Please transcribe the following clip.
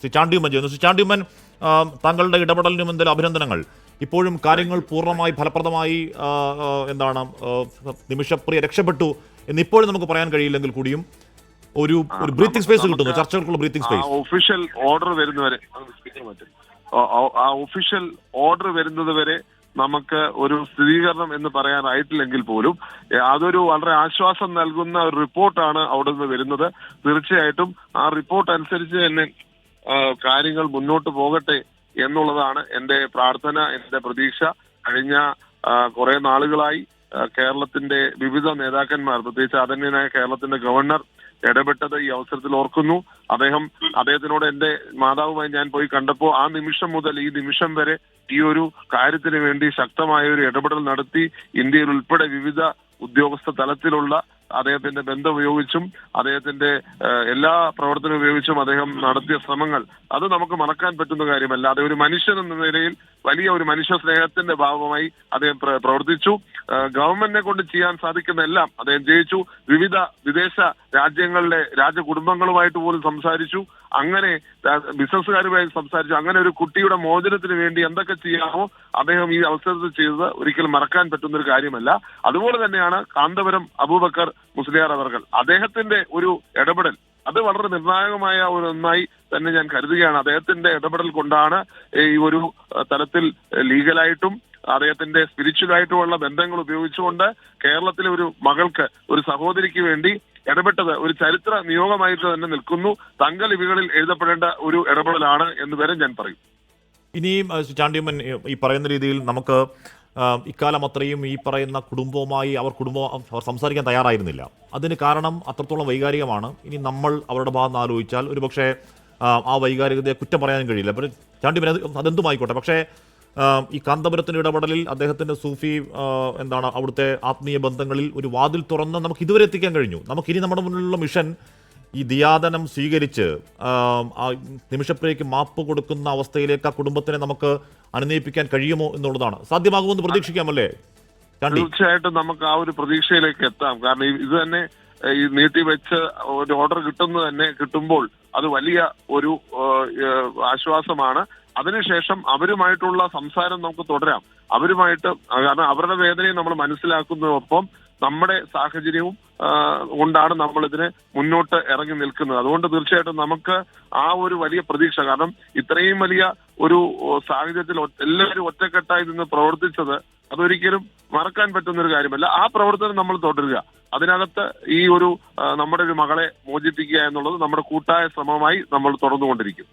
ശ്രീ ചാണ്ടിയുമ്മൻ ചെയ്യുന്നു. ശ്രീ ചാണ്ടിയുമ്മൻ താങ്കളുടെ ഇടപെടലിനും എന്തെങ്കിലും അഭിനന്ദനങ്ങൾ. ഇപ്പോഴും കാര്യങ്ങൾ പൂർണമായി ഫലപ്രദമായി എന്താണ് നിമിഷപ്രിയ രക്ഷപ്പെട്ടു എന്നിപ്പോഴും നമുക്ക് പറയാൻ കഴിയില്ലെങ്കിൽ കൂടിയും ഒരു ഒരു ബ്രീത്തിങ് സ്പേസ് കിട്ടുന്നു. ചർച്ചകൾക്കുള്ള ബ്രീത്തിങ് സ്പേസ് ഒഫീഷ്യൽ ഓർഡർ വരുന്നവരെ ആ- ഒഫീഷ്യൽ ഓർഡർ വരുന്നത് വരെ നമുക്ക് ഒരു സ്ഥിരീകരണം എന്ന് പറയാനായിട്ടില്ലെങ്കിൽ പോലും അതൊരു വളരെ ആശ്വാസം നൽകുന്ന ഒരു റിപ്പോർട്ടാണ് അവിടെ നിന്ന് വരുന്നത്. തീർച്ചയായിട്ടും ആ റിപ്പോർട്ട് അനുസരിച്ച് തന്നെ കാര്യങ്ങൾ മുന്നോട്ട് പോകട്ടെ എന്നുള്ളതാണ് എന്റെ പ്രാർത്ഥന എന്റെ പ്രതീക്ഷ. കഴിഞ്ഞ കുറെ നാളുകളായി കേരളത്തിന്റെ വിവിധ നേതാക്കന്മാർ പ്രത്യേകിച്ച് ആദരണീയനായ കേരളത്തിന്റെ ഗവർണർ ഇടപെട്ടത് ഈ അവസരത്തിൽ ഓർക്കുന്നു. അദ്ദേഹം അദ്ദേഹത്തിനോട് എന്റെ മാതാവുമായി ഞാൻ പോയി കണ്ടപ്പോൾ ആ നിമിഷം മുതൽ ഈ നിമിഷം വരെ ഈ ഒരു കാര്യത്തിന് വേണ്ടി ശക്തമായ ഒരു ഇടപെടൽ നടത്തി ഇന്ത്യയിൽ ഉൾപ്പെടെ വിവിധ ഉദ്യോഗസ്ഥ തലത്തിലുള്ള അദ്ദേഹത്തിന്റെ ബന്ധം ഉപയോഗിച്ചും അദ്ദേഹത്തിന്റെ എല്ലാ പ്രവർത്തനം ഉപയോഗിച്ചും അദ്ദേഹം നടത്തിയ ശ്രമങ്ങൾ. അത് നമുക്ക് മറക്കാൻ പറ്റുന്ന കാര്യമല്ല. അത് ഒരു മനുഷ്യൻ എന്ന നിലയിൽ വലിയ ഒരു മനുഷ്യ സ്നേഹത്തിന്റെ ഭാഗമായി അദ്ദേഹം പ്രവർത്തിച്ചു. ഗവൺമെന്റിനെ കൊണ്ട് ചെയ്യാൻ സാധിക്കുന്ന എല്ലാം അദ്ദേഹം ജയിച്ചു. വിവിധ വിദേശ രാജ്യങ്ങളിലെ രാജകുടുംബങ്ങളുമായിട്ട് പോലും സംസാരിച്ചു. അങ്ങനെ ബിസിനസ്സുകാരുമായി സംസാരിച്ചു. അങ്ങനെ ഒരു കുട്ടിയുടെ മോചനത്തിന് വേണ്ടി എന്തൊക്കെ ചെയ്യാമോ അദ്ദേഹം ഈ അവസരത്തിൽ ചെയ്തത് ഒരിക്കലും മറക്കാൻ പറ്റുന്ന ഒരു കാര്യമല്ല. അതുപോലെ തന്നെയാണ് കാന്തപുരം അബൂബക്കർ മുസ്ലിയാർ അവർകൾ. അദ്ദേഹത്തിന്റെ ഒരു ഇടപെടൽ വളരെ നിർണായകമായ ഒരു ഒന്നായി തന്നെ ഞാൻ കരുതുകയാണ്. അദ്ദേഹത്തിന്റെ ഇടപെടൽ കൊണ്ടാണ് ഈ ഒരു തലത്തിൽ ലീഗലായിട്ടും അദ്ദേഹത്തിന്റെ സ്പിരിച്വലായിട്ടുമുള്ള ബന്ധങ്ങൾ ഉപയോഗിച്ചുകൊണ്ട് കേരളത്തിലെ ഒരു മകൾക്ക് ഒരു സഹോദരിക്ക് വേണ്ടി ഇടപെട്ടത് ഒരു ചരിത്ര നിയോഗമായിട്ട് തന്നെ നിൽക്കുന്നു. തങ്കലിപികളിൽ എഴുതപ്പെടേണ്ട ഒരു ഇടപെടലാണ് എന്ന് വരെ ഞാൻ പറയും. ഇനിയും ചാണ്ടിയമ്മൻ ഈ- പറയുന്ന രീതിയിൽ നമുക്ക് ഇക്കാലം അത്രയും ഈ പറയുന്ന കുടുംബവുമായി അവർ കുടുംബം അവർ സംസാരിക്കാൻ തയ്യാറായിരുന്നില്ല. അതിന് കാരണം അത്രത്തോളം വൈകാരികമാണ്. ഇനി നമ്മൾ അവരുടെ ഭാഗത്ത് നിന്ന് ആലോചിച്ചാൽ ഒരുപക്ഷെ ആ, വൈകാരികതയെ കുറ്റം പറയാനും കഴിയില്ല. പക്ഷേ അത് അതെന്തുമായിക്കോട്ടെ? പക്ഷേ ഈ കാന്തപുരത്തിന്റെ ഇടപെടലിൽ അദ്ദേഹത്തിന്റെ സൂഫി എന്താണ് അവിടുത്തെ ആത്മീയ ബന്ധങ്ങളിൽ ഒരു വാതിൽ തുറന്ന് നമുക്ക് ഇതുവരെ എത്തിക്കാൻ കഴിഞ്ഞു. നമുക്കിനി നമ്മുടെ മുന്നിലുള്ള മിഷൻ ഈ ദിയാദനം സ്വീകരിച്ച് നിമിഷപ്രിയക്ക് മാപ്പ് കൊടുക്കുന്ന അവസ്ഥയിലേക്ക് ആ കുടുംബത്തിനെ നമുക്ക് അനുനയിപ്പിക്കാൻ കഴിയുമോ എന്നുള്ളതാണ്. സാധ്യമാകുമെന്ന് പ്രതീക്ഷിക്കാമല്ലേ? തീർച്ചയായിട്ടും നമുക്ക് ആ ഒരു പ്രതീക്ഷയിലേക്ക് എത്താം. കാരണം ഇത് തന്നെ ഈ നീട്ടി വെച്ച് ഒരു ഓർഡർ കിട്ടുന്നത് തന്നെ കിട്ടുമ്പോൾ അത് വലിയ ഒരു ആശ്വാസമാണ്. അതിനുശേഷം അവരുമായിട്ടുള്ള സംസാരം നമുക്ക് തുടരാം. അവരുമായിട്ട് കാരണം അവരുടെ വേദനയെ നമ്മൾ മനസ്സിലാക്കുന്നതിനൊപ്പം നമ്മുടെ സാഹചര്യവും കൊണ്ടാണ് നമ്മൾ ഇതിനെ മുന്നോട്ട് ഇറങ്ങി നിൽക്കുന്നത്. അതുകൊണ്ട് തീർച്ചയായിട്ടും നമുക്ക് ആ ഒരു വലിയ പ്രതീക്ഷ കാരണം ഇത്രയും വലിയ ഒരു സാഹചര്യത്തിൽ എല്ലാവരും ഒറ്റക്കെട്ടായി നിന്ന് പ്രവർത്തിച്ചത് അതൊരിക്കലും മറക്കാൻ പറ്റുന്ന ഒരു കാര്യമല്ല. ആ പ്രവർത്തനം നമ്മൾ തുടരുക. അതിനകത്ത് ഈ ഒരു നമ്മുടെ ഒരു മകളെ മോചിപ്പിക്കുക എന്നുള്ളത് നമ്മുടെ കൂട്ടായ ശ്രമമായി നമ്മൾ തുടർന്നുകൊണ്ടിരിക്കും.